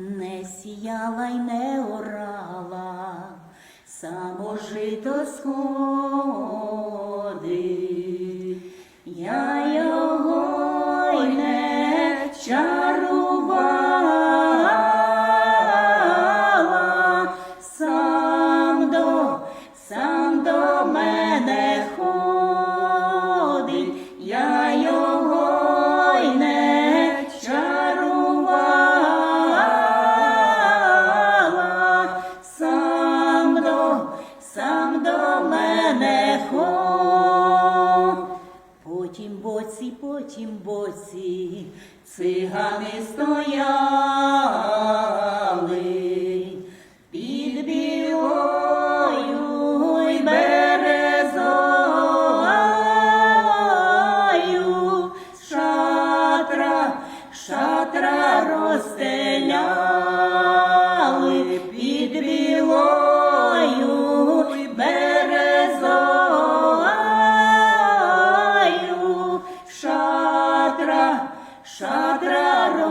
не сіяла й не орала, само жито сходи, потім боці, цигани стояли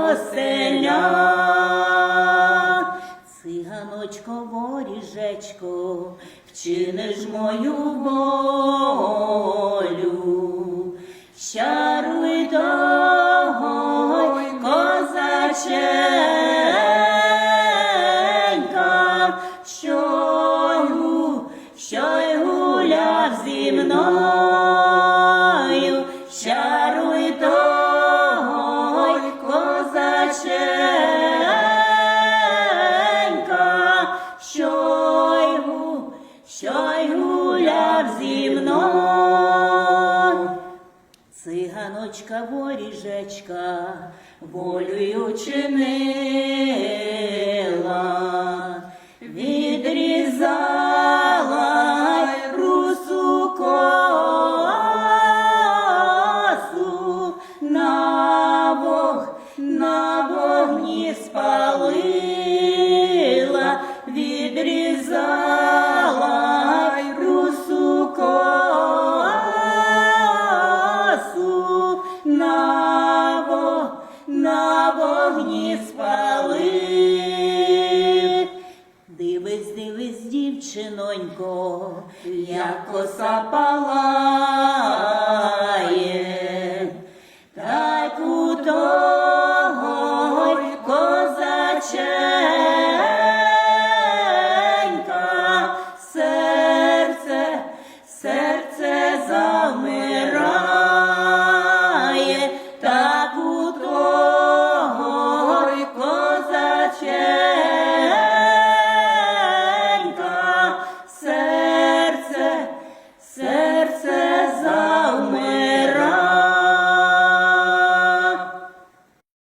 розселя. Циганочко, воріжечко, вчиниш мою волю, щаруй того й козаченька, що й гуляв зі мною, що й гуляв зі мною. Циганочка воріжечка волею чинила, на, на вогні спалив. Дивись, дивись, дівчинонько, як коса палає,